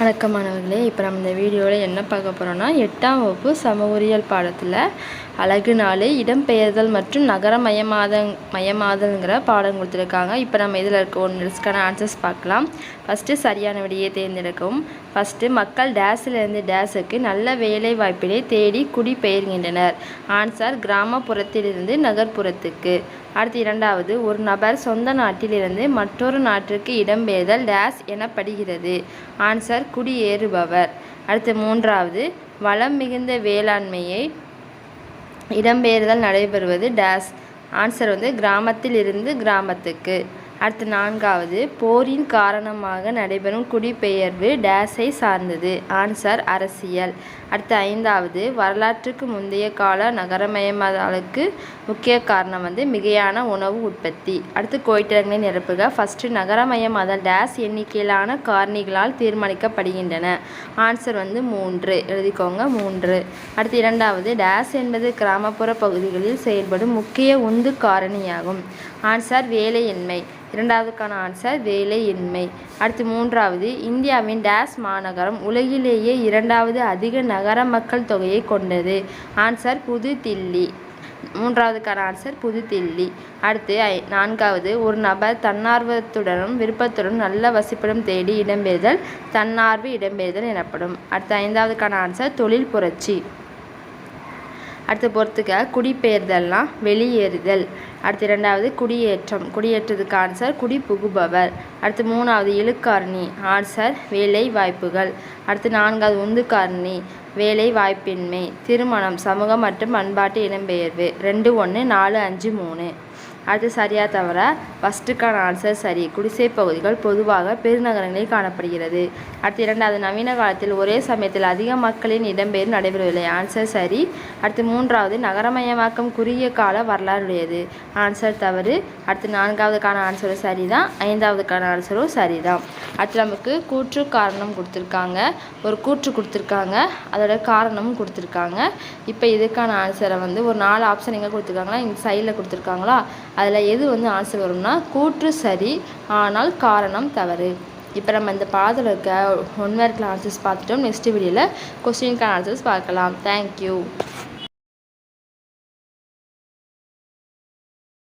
வணக்கம் மாணவர்களே இப்போ நம்ம இந்த வீடியோவில் என்ன பார்க்க போகிறோம்னா எட்டாம் வகுப்பு சமூகவியல் பாடத்தில் அழகு நாளே இடம்பெயர்தல் மற்றும் நகரமயமாத மயமாதல்ங்கிற பாடம் கொடுத்துருக்காங்க. இப்போ நம்ம இதில் இருக்க ஒன்று ரிஸ்க்கான ஆன்சர்ஸ் பார்க்கலாம். ஃபஸ்ட்டு சரியான விடையே தேர்ந்தெடுக்கவும். ஃபஸ்ட்டு மக்கள் டேஸிலிருந்து டேஸுக்கு நல்ல வேலை வாய்ப்பினை தேடி குடிபெயர்கின்றனர். ஆன்சர் கிராமப்புறத்திலிருந்து நகர்ப்புறத்துக்கு. அடுத்து இரண்டாவது ஒரு நபர் சொந்த நாட்டிலிருந்து மற்றொரு நாட்டிற்கு இடம்பெயர்தல் டேஸ் எனப்படுகிறது. ஆன்சர் குடியேறுபவர். அடுத்து மூன்றாவது வளம் மிகுந்த வேளாண்மையை இடம்பெயர்தல் நடைபெறுவது டேஸ் ஆன்சர் வந்து கிராமத்தில் இருந்து கிராமத்துக்கு. அடுத்து நான்காவது போரின் காரணமாக நடைபெறும் குடிபெயர்வு டேஸை சார்ந்தது. ஆன்சர் அரசியல். அடுத்து ஐந்தாவது வரலாற்றுக்கு முந்தைய கால நகரமயமாதலுக்கு முக்கிய காரணம் வந்து மிகையான உணவு உற்பத்தி. அடுத்து கோயிட்டங்களை நிரப்புக. ஃபஸ்ட்டு நகரமயமாதல் டேஸ் எண்ணிக்கையிலான காரணிகளால் தீர்மானிக்கப்படுகின்றன. ஆன்சர் வந்து மூன்று. எழுதிக்கோங்க மூன்று. அடுத்து இரண்டாவது டேஸ் என்பது கிராமப்புற பகுதிகளில் செயல்படும் முக்கிய உந்து காரணியாகும். ஆன்சர் வேலையின்மை. இரண்டாவதுக்கான ஆன்சர் வேலையின்மை. அடுத்து மூன்றாவது இந்தியாவின் டேஸ் மாநகரம் உலகிலேயே இரண்டாவது அதிக நகர மக்கள் தொகையை கொண்டது. ஆன்சர் புது தில்லி. மூன்றாவதுக்கான ஆன்சர் புது தில்லி. அடுத்து ஐ நான்காவது ஒரு நபர் தன்னார்வத்துடனும் விருப்பத்துடன் நல்ல வசிப்பிடம் தேடி இடம்பெயர்தல் தன்னார்வ இடம்பெயர்தல் எனப்படும். அடுத்து ஐந்தாவதுக்கான ஆன்சர் தொழில் புரட்சி. அடுத்து பொறுத்துக்க குடிபெயர்தல்னால் வெளியேறுதல். அடுத்து ரெண்டாவது குடியேற்றம். குடியேற்றதுக்கு ஆன்சர் குடி புகுபவர் அடுத்து மூணாவது இழுக்காரணி. ஆன்சர் வேலை வாய்ப்புகள் அடுத்து நான்காவது உந்துக்காரணி. வேலை வாய்ப்பின்மை திருமணம். சமூகம் மற்றும் பண்பாட்டு இடம்பெயர்வு ரெண்டு ஒன்று நாலு அஞ்சு மூணு. அடுத்து சரியாக தவிர ஃபஸ்ட்டுக்கான ஆன்சர் சரி. குடிசை பகுதிகள் பொதுவாக பெருநகரங்களில் காணப்படுகிறது. அடுத்து இரண்டாவது நவீன காலத்தில் ஒரே சமயத்தில் அதிக மக்களின் இடம்பெயர்வு நடைபெறவில்லை. ஆன்சர் சரி. அடுத்து மூன்றாவது நகரமயமாக்கம் குறுகிய கால வரலாறுடையது. ஆன்சர் தவறு. அடுத்து நான்காவதுக்கான ஆன்சரும் சரி தான். ஐந்தாவதுக்கான ஆன்சரும் சரி தான். அடுத்து நமக்கு கூற்று காரணம் கொடுத்துருக்காங்க. ஒரு கூற்று கொடுத்துருக்காங்க. அதோட காரணமும் கொடுத்துருக்காங்க. இப்போ இதுக்கான ஆன்சரை வந்து ஒரு நாலு ஆப்ஷன் எங்கே கொடுத்துருக்காங்களா இங்கே சைடில் கொடுத்துருக்காங்களா? அதில் எது வந்து ஆன்சர் வரும்னா கூற்று சரி ஆனால் காரணம் தவறு. இப்போ நம்ம இந்த பாடத்தில் இருக்க ஒன் மார்க்கில் ஆன்சர்ஸ் பார்த்துட்டோம். நெக்ஸ்ட் வீடியோவில் கொஸ்டினுக்கான ஆன்சர்ஸ் பார்க்கலாம். தேங்க்யூ